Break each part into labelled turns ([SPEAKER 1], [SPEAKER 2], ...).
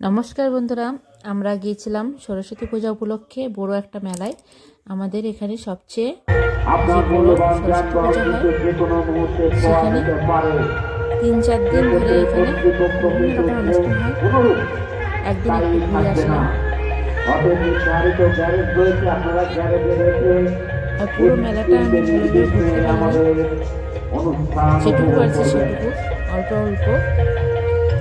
[SPEAKER 1] নমস্কার বন্ধুরা আমরা গিয়েছিলাম সরস্বতী পূজা উপলক্ষে বড় একটা মেলায়। আমাদের এখানে সবচেয়ে বড় সরস্বতী পূজা হয় সেখানে তিন চার দিন ধরে এখানে বিভিন্ন রকম অনুষ্ঠান হয়। একদিন একটু ঘুরে আসলাম। আর পুরো মেলাটা আমি ঘুরতে পারলাম যেটুকু পারছি সেটুকু অল্প অল্প।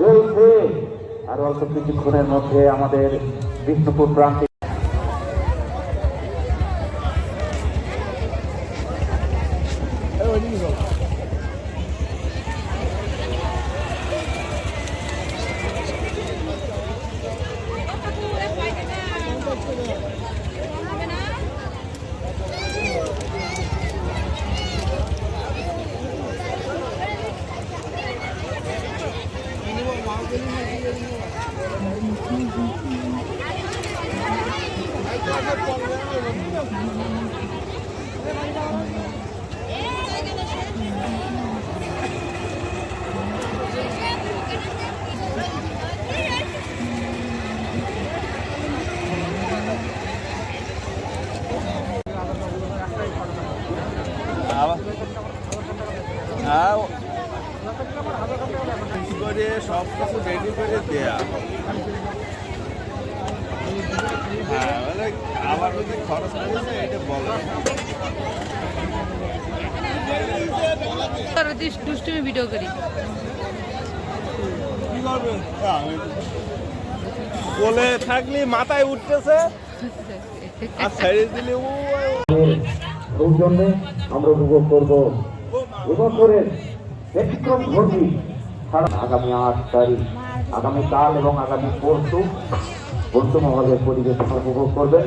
[SPEAKER 2] চলছে আর অল্প কিছুক্ষণের মধ্যে আমাদের বিষ্ণুপুর প্রান্তে
[SPEAKER 3] হ্যাঁ করে সব কিছু রেডি করে দেয়া। হ্যাঁ মানে আবার যদি খরচ করেছে এটা বলে।
[SPEAKER 4] দুষ্টুমি ভিডিও করি।
[SPEAKER 3] বলে থাকলে মাথায় উঠতেছে আর ছেড়ে দিলে
[SPEAKER 2] আমরা উপভোগ করব। এবছরের ব্যতিক্রম ঘটবে আগামী আট তারিখ আগামীকাল এবং আগামী পরশু বন্ধু মহলের পরিবেশ উপভোগ করবেন।